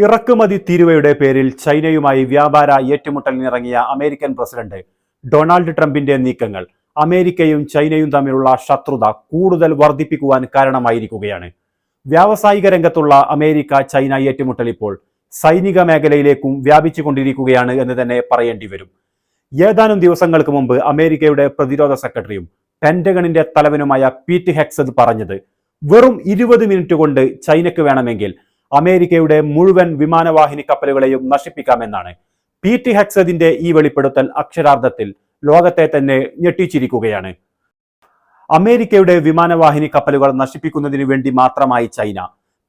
ഇറക്കുമതി തീരുവയുടെ പേരിൽ ചൈനയുമായി വ്യാപാര ഏറ്റുമുട്ടലിനിറങ്ങിയ അമേരിക്കൻ പ്രസിഡന്റ് ഡൊണാൾഡ് ട്രംപിന്റെ നീക്കങ്ങൾ അമേരിക്കയും ചൈനയും തമ്മിലുള്ള ശത്രുത കൂടുതൽ വർദ്ധിപ്പിക്കുവാൻ കാരണമായിരിക്കുകയാണ്. വ്യാവസായിക രംഗത്തുള്ള അമേരിക്ക ചൈന ഏറ്റുമുട്ടൽ ഇപ്പോൾ സൈനിക മേഖലയിലേക്കും വ്യാപിച്ചുകൊണ്ടിരിക്കുകയാണ് എന്ന് തന്നെ പറയേണ്ടി വരും. ഏതാനും ദിവസങ്ങൾക്ക് മുമ്പ് അമേരിക്കയുടെ പ്രതിരോധ സെക്രട്ടറിയും പെൻഡഗണിന്റെ തലവനുമായ പീറ്റ് ഹെക്സത് പറഞ്ഞത് വെറും ഇരുപത് മിനിറ്റ് കൊണ്ട് ചൈനയ്ക്ക് വേണമെങ്കിൽ അമേരിക്കയുടെ മുഴുവൻ വിമാനവാഹിനി കപ്പലുകളെയും നശിപ്പിക്കാമെന്നാണ് പി ടി ഹെക്സദിന്റെ ഈ വെളിപ്പെടുത്തൽ അക്ഷരാർത്ഥത്തിൽ ലോകത്തെ തന്നെ ഞെട്ടിച്ചിരിക്കുകയാണ്. അമേരിക്കയുടെ വിമാനവാഹിനി കപ്പലുകൾ നശിപ്പിക്കുന്നതിന് വേണ്ടി മാത്രമായി ചൈന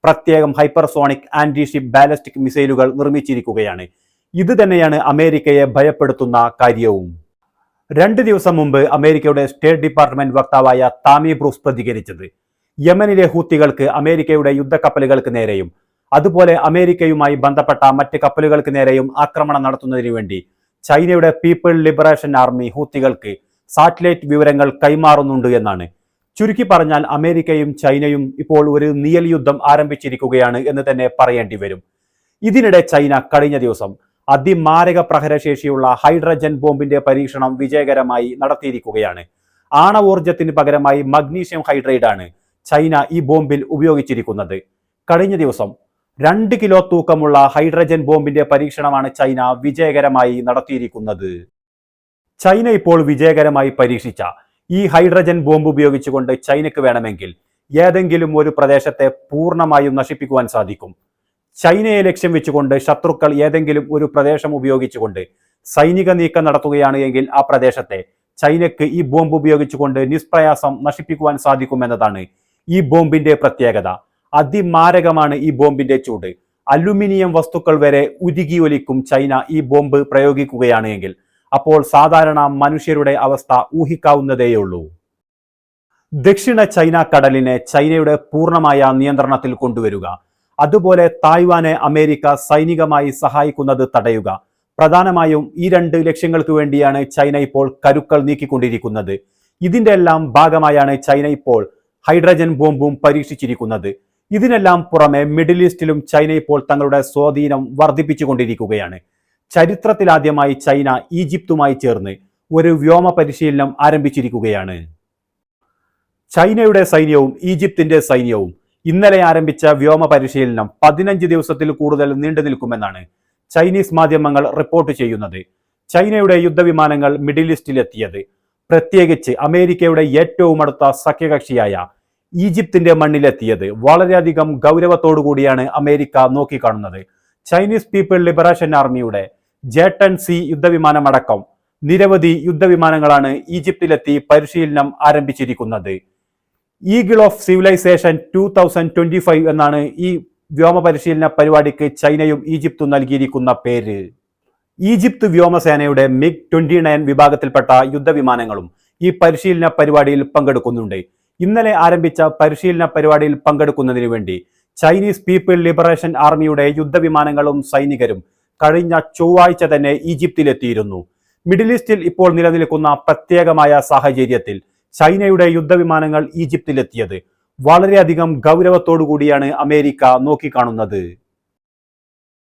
പ്രത്യേകം ഹൈപ്പർസോണിക് ആന്റിഷിപ്പ് ബാലിസ്റ്റിക് മിസൈലുകൾ നിർമ്മിച്ചിരിക്കുകയാണ്. ഇത് തന്നെയാണ് അമേരിക്കയെ ഭയപ്പെടുത്തുന്ന കാര്യവും. രണ്ട് ദിവസം മുമ്പ് അമേരിക്കയുടെ സ്റ്റേറ്റ് ഡിപ്പാർട്ട്മെന്റ് വക്താവായ താമി ബ്രൂസ് പ്രതികരിച്ചത്. യമനിലെ ഹൂത്തികൾക്ക് അമേരിക്കയുടെ യുദ്ധക്കപ്പലുകൾക്ക് നേരെയും അതുപോലെ അമേരിക്കയുമായി ബന്ധപ്പെട്ട മറ്റ് കപ്പലുകൾക്ക് നേരെയും ആക്രമണം നടത്തുന്നതിന് വേണ്ടി ചൈനയുടെ പീപ്പിൾ ലിബറേഷൻ ആർമി ഹൂത്തികൾക്ക് സാറ്റലൈറ്റ് വിവരങ്ങൾ കൈമാറുന്നുണ്ട് എന്നാണ്. ചുരുക്കി പറഞ്ഞാൽ അമേരിക്കയും ചൈനയും ഇപ്പോൾ ഒരു നിയൽ യുദ്ധം ആരംഭിച്ചിരിക്കുകയാണ് എന്ന് തന്നെ പറയേണ്ടി വരും. ഇതിനിടെ ചൈന കഴിഞ്ഞ ദിവസം അതിമാരക പ്രഹരശേഷിയുള്ള ഹൈഡ്രജൻ ബോംബിന്റെ പരീക്ഷണം വിജയകരമായി നടത്തിയിരിക്കുകയാണ്. ആണവോർജത്തിന് പകരമായി മഗ്നീഷ്യം ഹൈഡ്രൈഡ് ആണ് ചൈന ഈ ബോംബിൽ ഉപയോഗിച്ചിരിക്കുന്നത്. കഴിഞ്ഞ ദിവസം രണ്ട് കിലോ തൂക്കമുള്ള ഹൈഡ്രജൻ ബോംബിന്റെ പരീക്ഷണമാണ് ചൈന വിജയകരമായി നടത്തിയിരിക്കുന്നത്. ചൈന ഇപ്പോൾ വിജയകരമായി പരീക്ഷിച്ച ഈ ഹൈഡ്രജൻ ബോംബ് ഉപയോഗിച്ചുകൊണ്ട് ചൈനയ്ക്ക് വേണമെങ്കിൽ ഏതെങ്കിലും ഒരു പ്രദേശത്തെ പൂർണമായും നശിപ്പിക്കുവാൻ സാധിക്കും. ചൈനയെ ലക്ഷ്യം വെച്ചുകൊണ്ട് ശത്രുക്കൾ ഏതെങ്കിലും ഒരു പ്രദേശം ഉപയോഗിച്ചുകൊണ്ട് സൈനിക നീക്കം നടത്തുകയാണ് എങ്കിൽ ആ പ്രദേശത്തെ ചൈനയ്ക്ക് ഈ ബോംബ് ഉപയോഗിച്ചുകൊണ്ട് നിഷ്പ്രയാസം നശിപ്പിക്കുവാൻ സാധിക്കുമെന്നതാണ് ഈ ബോംബിന്റെ പ്രത്യേകത. അതിമാരകമാണ് ഈ ബോംബിന്റെ ചൂട്. അലുമിനിയം വസ്തുക്കൾ വരെ ഉരുകിയൊലിക്കും ചൈന ഈ ബോംബ് പ്രയോഗിക്കുകയാണ് എങ്കിൽ. അപ്പോൾ സാധാരണ മനുഷ്യരുടെ അവസ്ഥ ഊഹിക്കാവുന്നതേയുള്ളൂ. ദക്ഷിണ ചൈന കടലിനെ ചൈനയുടെ പൂർണമായ നിയന്ത്രണത്തിൽ കൊണ്ടുവരിക. അതുപോലെ തായ്വാനെ അമേരിക്ക സൈനികമായി സഹായിക്കുന്നത് തടയുക. പ്രധാനമായും ഈ രണ്ട് ലക്ഷ്യങ്ങൾക്ക് വേണ്ടിയാണ് ചൈന ഇപ്പോൾ കരുക്കൾ നീക്കിക്കൊണ്ടിരിക്കുന്നത്. ഇതിന്റെ എല്ലാം ഭാഗമായാണ് ചൈന ഇപ്പോൾ ഹൈഡ്രജൻ ബോംബും പരീക്ഷിച്ചിരിക്കുന്നത്. ഇതിനെല്ലാം പുറമെ മിഡിൽ ഈസ്റ്റിലും ചൈന ഇപ്പോൾ തങ്ങളുടെ സ്വാധീനം വർദ്ധിപ്പിച്ചുകൊണ്ടിരിക്കുകയാണ്. ചരിത്രത്തിലാദ്യമായി ചൈന ഈജിപ്തുമായി ചേർന്ന് ഒരു വ്യോമ പരിശീലനം ആരംഭിച്ചിരിക്കുകയാണ്. ചൈനയുടെ സൈന്യവും ഈജിപ്തിന്റെ സൈന്യവും ഇന്നലെ ആരംഭിച്ച വ്യോമ പരിശീലനം പതിനഞ്ച് ദിവസത്തിൽ കൂടുതൽ നീണ്ടു നിൽക്കുമെന്നാണ് ചൈനീസ് മാധ്യമങ്ങൾ റിപ്പോർട്ട് ചെയ്യുന്നത്. ചൈനയുടെ യുദ്ധവിമാനങ്ങൾ മിഡിൽ ഈസ്റ്റിലെത്തിയത് പ്രത്യേകിച്ച് അമേരിക്കയുടെ ഏറ്റവും അടുത്ത സഖ്യകക്ഷിയായ ഈജിപ്തിന്റെ മണ്ണിലെത്തിയത്. വളരെയധികം ഗൗരവത്തോടു കൂടിയാണ് അമേരിക്ക നോക്കിക്കാണുന്നത്. ചൈനീസ് പീപ്പിൾ ലിബറേഷൻ ആർമിയുടെ ജേട്ടൻ സി യുദ്ധവിമാനമടക്കം നിരവധി യുദ്ധവിമാനങ്ങളാണ് ഈജിപ്തിലെത്തി പരിശീലനം ആരംഭിച്ചിരിക്കുന്നത്. Eagle of Civilization two thousand twenty five എന്നാണ് ഈ വ്യോമ പരിശീലന പരിപാടിക്ക് ചൈനയും ഈജിപ്തും നൽകിയിരിക്കുന്ന പേര്. ഈജിപ്ത് വ്യോമസേനയുടെ മിഗ് ട്വന്റി നയൻ വിഭാഗത്തിൽപ്പെട്ട യുദ്ധവിമാനങ്ങളും ഈ പരിശീലന പരിപാടിയിൽ പങ്കെടുക്കുന്നുണ്ട്. ഇന്നലെ ആരംഭിച്ച പരിശീലന പരിപാടിയിൽ പങ്കെടുക്കുന്നതിനു വേണ്ടി ചൈനീസ് പീപ്പിൾ ലിബറേഷൻ ആർമിയുടെ യുദ്ധവിമാനങ്ങളും സൈനികരും കഴിഞ്ഞ ചൊവ്വാഴ്ച തന്നെ ഈജിപ്തിലെത്തിയിരുന്നു. മിഡിൽ ഈസ്റ്റിൽ ഇപ്പോൾ നിലനിൽക്കുന്ന പ്രത്യേകമായ സാഹചര്യത്തിൽ ചൈനയുടെ യുദ്ധവിമാനങ്ങൾ ഈജിപ്തിലെത്തിയത്. വളരെയധികം ഗൗരവത്തോടു കൂടിയാണ് അമേരിക്ക നോക്കിക്കാണുന്നത്.